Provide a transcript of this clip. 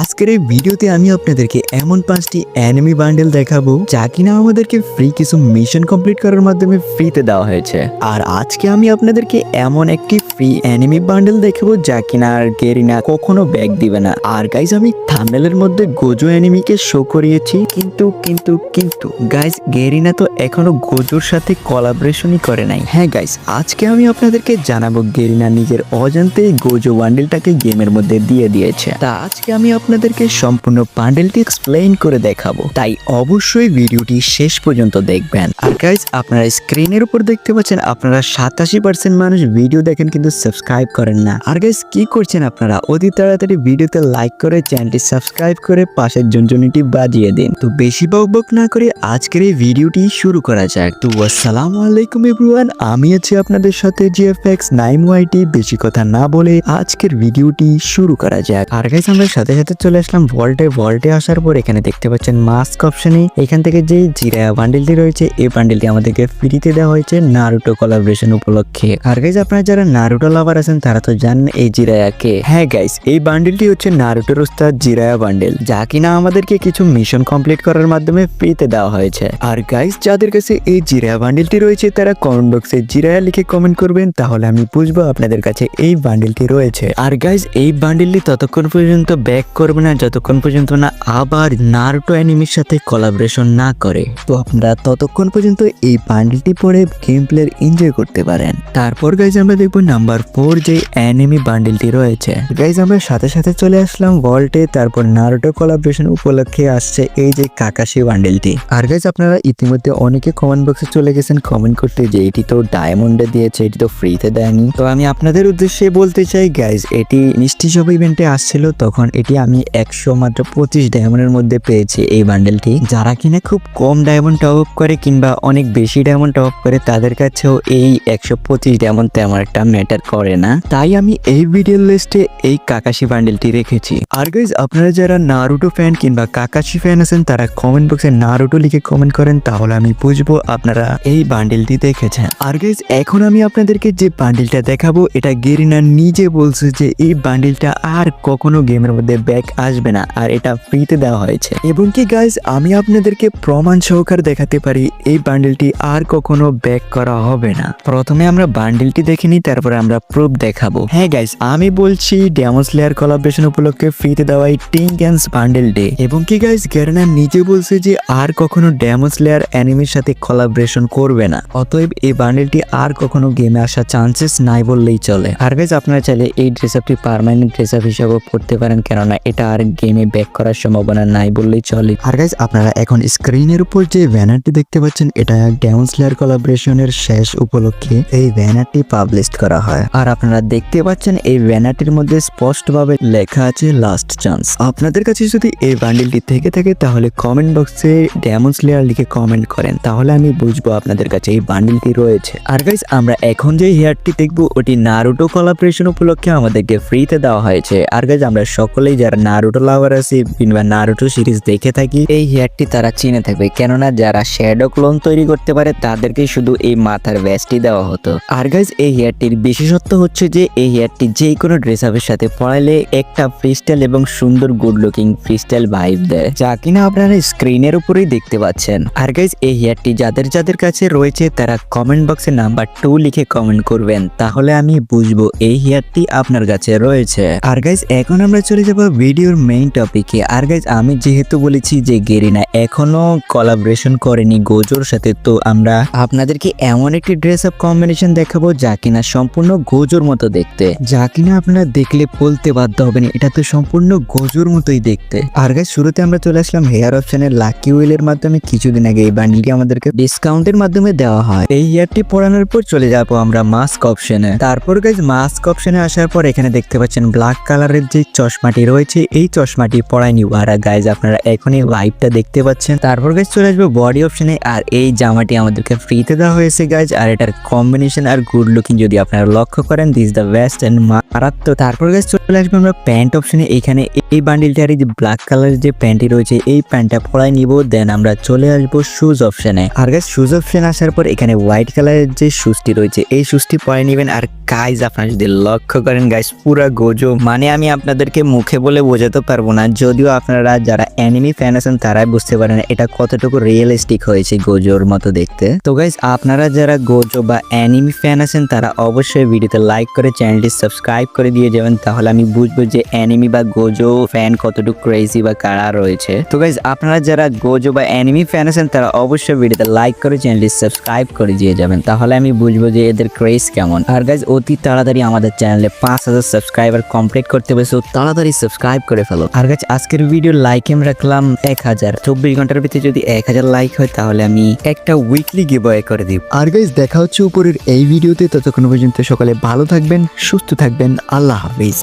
আজকের এই ভিডিওতে আমি আপনাদেরকে এমন পাঁচটি অ্যানিমি বান্ডেল দেখাবো যা কিনা আমাদেরকে ফ্রি কিছু মিশন কমপ্লিট করার মাধ্যমে ফ্রিতে দেওয়া হয়েছে। আর আজকে আমি আপনাদেরকে এমন একটি ফ্রি অ্যানিমি বান্ডেল দেখাবো যা কিনা আর গেরিনা কখনো ব্যাগ দিবে না। আর গাইজ আমি থাম্বনেলের মধ্যে গোজো অ্যানিমিকে শো করিয়েছি। কিন্তু কিন্তু কিন্তু গাইজ গেরিনা তো এখনও গোজোর সাথে কোলাবরেশনই করে নাই। হ্যাঁ গাইজ আজকে আমি আপনাদেরকে জানাব গেরিনা নিজের অজান্তেই গোজো বান্ডেলটাকে গেমের মধ্যে দিয়ে দিয়েছে। তা আজকে আমি আপনাদেরকে সম্পূর্ণ বান্ডেলটি এক্সপ্লেইন করে দেখাবো। তাই অবশ্যই ভিডিওটি শেষ পর্যন্ত দেখবেন। আর গাইজ আপনারা স্ক্রিনের উপর দেখতে পাচ্ছেন, আপনারা সাতাশি পার্সেন্ট মানুষ ভিডিও দেখেন কিন্তু সাবস্ক্রাইব করেন না। আর গাইজ কি করছেন আপনারা? অতি তাড়াতাড়ি ভিডিওতে লাইক করে চ্যানেলটি সাবস্ক্রাইব করে পাশের জঞ্জনিটি বাজিয়ে দিন। তো বেশি বক বক না করে আজকের এই ভিডিওটি শুরু করা যাক। তো আসসালামু আলাইকুম এভরিওয়ান আমি আছি আপনাদের সাথে জিএফএক্স নাইন ওয়াইটি বেশি কথা না বলে আজকের ভিডিওটি শুরু করা যাক। আর গাইজ আমরা সাথে সাথে চলে আসলাম। ভল্টে ভল্টে আসার পর এখানে দেখতে পাচ্ছেন মাস্ক অপশনে এখান থেকে যে জিরা বান্ডেলটি রয়েছে, এই বান্ডেলটি আমাদেরকে ফ্রিতে দেওয়া হয়েছে নারুটো কোলাবরেশন উপলক্ষে। আর গাইজ আপনারা যারা নারুটো লাভার আছেন, তারা তো জানেন এই জিরায়াকে হ্যাঁ গাইজ এই বান্ডেলটি হচ্ছে নারুটোর উস্তাদ জিরায়া বান্ডেল যা কিনা আমাদেরকে কিছু মিশন কমপ্লিট করার মাধ্যমে ফ্রিতে দেওয়া হয়েছে। আর গাইজ যাদের কাছে এই জিরায়া বান্ডেলটি রয়েছে, তারা কমেন্ট বক্সে জিরায়া লিখে কমেন্ট করবেন, তাহলে আমি বুঝব আপনাদের কাছে এই বান্ডেলটি রয়েছে। আর গাইজ এই বান্ডেলটি ততক্ষণ পর্যন্ত ব্যাক করবে না, যতক্ষণ পর্যন্ত না আবার নারুটো অ্যানিমির সাথে কোলাবরেশন না করে। তো আপনারা ততক্ষণ পর্যন্ত এই বান্ডেলটি পরে গেম প্লেয়ার এনজয় করতে পারেন। তারপর গাইজ আমরা দেখব নাম্বার ফোর যে অ্যানিমি বান্ডেলটি রয়েছে। গাইজ আমরা সাথে সাথে চলে আসলাম ওয়ার্ল্ডে তারপর নারুটো কোলাবরেশন উপলক্ষে আসছে এই যে কাকাশি বান্ডেলটি আর গাইজ আপনারা ইতিমধ্যে অনেকে কমেন্ট বক্সে চলে গেছেন কমেন্ট করতে যে এটি তো ডায়মন্ডে দিয়েছে, এটি তো ফ্রিতে দেয়নি। তো আমি আপনাদের উদ্দেশ্যে বলতে চাই গাইজ এটি মিষ্টি সব ইভেন্টে আসছিল, তখন এটি আমি একশো মাত্র পঁচিশ ডায়মন্ডের মধ্যে পেয়েছি এই বান্ডেলটি যারা কিনা খুব কম ডায়মন্ড টপ আপ করে কিংবা অনেক বেশি ডায়মন্ড টপ আপ করে, তাদের কাছেও এই একশো পঁচিশ ডায়মন্ড তেমন একটা ম্যাটার করে না। তাই আমি এই ভিডিও লিস্টে এই কাকাশি বান্ডেলটি রেখেছি। আর গাইজ আপনারা যারা নারুটো ফ্যান কিংবা কাকাশি ফ্যান আছেন, তারা কমেন্ট বক্সে নারুটো লিখে কমেন্ট করেন, তাহলে আমি বুঝব আপনারা এই বান্ডেলটি দেখেছেন। আর গাইজ এখন আমি আপনাদেরকে যে বান্ডেলটা দেখাবো, এটা গেরিনা নিজে বলছে যে এই বান্ডেলটা আর কখনো গেমের মধ্যে ব্যাক আসবে না, আর এটা ফ্রিতে দেওয়া হয়েছে। এবং কি গাইজ আমি আপনাদেরকে প্রমাণ সহকারে দেখাতে পারি, এই বান্ডেলটি আর কখনো ব্যাক করা হবে না। প্রথমে আমরা বান্ডেলটি দেখে নিই, তারপরে আমরা প্রুফ দেখাবো। হ্যাঁ গাইজ আমি বলছি ড্যামোস লেয়ার কোলাবরেশন উপলক্ষে ফ্রিতে দেওয়া এই টিং গ্যান্স বান্ডেল ডে এবং কি গাইজ গেরনা নিজে বলছে যে আর কখনো ড্যামোস লেয়ার অ্যানিমির সাথে কোলাবরেশন করবে না। অতএব এই বান্ডেলটি আর কখনো গেমে আসার চান্সেস নাই বললেই চলে। আর গাইজ আপনারা চাইলে এই ড্রেস আপটি পারমানেন্ট ড্রেস আপ হিসাবেও পড়তে পারেন, কেননা এটা আর গেমে ব্যাক করার সম্ভাবনা নাই বললেই চলে। আর গাইজ আপনারা এখন স্ক্রিনের উপর যে ব্যানারটি দেখতে পাচ্ছেন, এটা ড্যামোস লেয়ার কোলাবরেশনের শেষ উপলক্ষে এই ব্যানারটি পাবলিশ করা হয়। আর আপনারা দেখতে পাচ্ছেন, এই ব্যানারটির মধ্যে স্পষ্টভাবে লেখা আছে লাস্ট চান্স আপনাদের কাছে যদি এই বান্ডিলটি থেকে থাকে, তাহলে কমেন্ট বক্সে ড্যামোস লেয়ার লিখে কমেন্ট করেন। তাহলে আমি বুঝব আপনাদের কাছে এই বান্ডিলটি রয়েছে। আর গাইজ আমরা এখন যে হেয়ারটি দেখব, ওটি নারুটো কোলাবরেশন উপলক্ষে আমাদেরকে ফ্রিতে দেওয়া হয়েছে। আর গাইজ আমরা সকলেই যারা নারুটো লাভার আছি, কিংবা নারুটো সিরিজ দেখে থাকি। এই হেয়ারটি তারা চিনে থাকবে, কেননা যারা শ্যাডো ক্লোন তৈরি করতে পারে তাদেরকে শুধু এই মাথার ব্যাসটি দেওয়া হতো। আর গাইজ এই হেয়ারটির বিশেষত্ব হচ্ছে যে, এই হেয়ারটি যে কোনো ড্রেস আপের সাথে পড়াইলে একটা ফ্রিস্টাইল এবং সুন্দর গুড লুকিং ফ্রিস্টাইল ভাইব দেয়, যা কিনা আপনারা স্ক্রিনের উপরেই দেখতে পাচ্ছেন। আর গাইজ এই হেয়ারটি যাদের যাদের কাছে রয়েছে, তারা কমেন্ট বক্সে নাম্বার টু লিখে কমেন্ট করবেন, তাহলে আমি বুঝব এই হেয়ারটি আপনার কাছে রয়েছে। আর গাইজ এখন আমরা চলে যাব ভিডিওর মেইন টপিকে আর গাইজ আমি যেহেতু বলেছি যে গেরিনা এখনও কোলাবরেশন করেনি গোজোর সাথে, তো আমরা আপনাদেরকে এমন একটি ড্রেস আপ কম্বিনেশন দেখাবো যা কিনা সম্পূর্ণ গোজোর মতো দেখতে। যা কিনা আপনারা দেখলে বলতে বাধ্য হবেন, এটা তো সম্পূর্ণ গোজোর মতোই দেখতে। আর গাইজ শুরুতে আমরা চলে আসলাম হেয়ার অপশনে লাকি উইলের মাধ্যমে কিছুদিন আগে এই বান্ডিলটি আমাদেরকে ডিসকাউন্টের মাধ্যমে দেওয়া হয়। এই হেয়ারটি পরানোর পর চলে যাব আমরা মাস্ক অপশনে তারপর গাইজ মাস্ক অপশনে আসার পর এখানে দেখতে পাচ্ছেন ব্ল্যাক কালারের যে চশমাটি রয়েছে এই চশমাটি পরাই নিব আর গাইজ আপনারা এখনই লাইভটা দেখতে পাচ্ছেন। তারপর গাইজ চলে আসবে বডি অপশনে আর এই জামাটি আমাদেরকে ফ্রিতে দেওয়া হয়েছে গাইজ আর এটার কম্বিনেশন আর গুড লুকিং যদি আপনারা লক্ষ্য করেন দিস দ্য বেস্ট এন্ড মারাত্মক। তারপর গাইজ চলে আসবে আমরা প্যান্ট অপশনে এখানে এই বান্ডিলটার যে ব্ল্যাক কালারের যে প্যান্টটি রয়েছে, এই প্যান্টটা পরাই নিব। দেন আমরা চলে আসব শুজ অপশনে আর গাইজ শুজ অপশন আসার পর এখানে হোয়াইট কালারের যে শুজটি রয়েছে, এই শুজটি পরে নেবেন। আর গাইজ আপনারা যদি লক্ষ্য করেন গাইজ পুরা গোজো মানে আমি আপনাদেরকে মুখে বলে বোঝাতে পারব না, যদিও আপনারা যারা অ্যানিমি ফ্যান আছেন, তারাই বুঝতে পারেন এটা কতটুকু রিয়েলিস্টিক হয়েছে গোজোর মতো দেখতে। তো গাইজ আপনারা যারা গোজো বা অ্যানিমি ফ্যান আছেন, তারা অবশ্যই ভিডিওতে লাইক করে চ্যানেলটি সাবস্ক্রাইব করে দিয়ে যাবেন, তাহলে আমি বুঝব যে অ্যানিমি বা গোজো ফ্যান কতটুকু ক্রেজি বা কারা রয়েছে। তো গাইজ আপনারা যারা গোজো বা অ্যানিমি ফ্যান আছেন, তারা অবশ্যই ভিডিওতে লাইক করে চ্যানেলটি সাবস্ক্রাইব করে দিয়ে যাবেন, তাহলে আমি বুঝব যে এদের ক্রেজ কেমন। আর গাইজ অতি তাড়াতাড়ি আমাদের চ্যানেলে পাঁচ হাজার সাবস্ক্রাইবার কমপ্লিট করতে সো তাড়াতাড়ি সাবস্ক্রাইব করে ফেলো। আর গাছ আজকের ভিডিও লাইক আমি রাখলাম এক হাজার। চব্বিশ ঘণ্টার ভিতরে যদি এক হাজার লাইক হয়, তাহলে আমি একটা উইকলি গিভ করে দিব। আর গাইজ দেখা হচ্ছে উপরের এই ভিডিওতে ততক্ষণ পর্যন্ত সকালে ভালো থাকবেন, সুস্থ থাকবেন। আল্লাহ হাফিজ।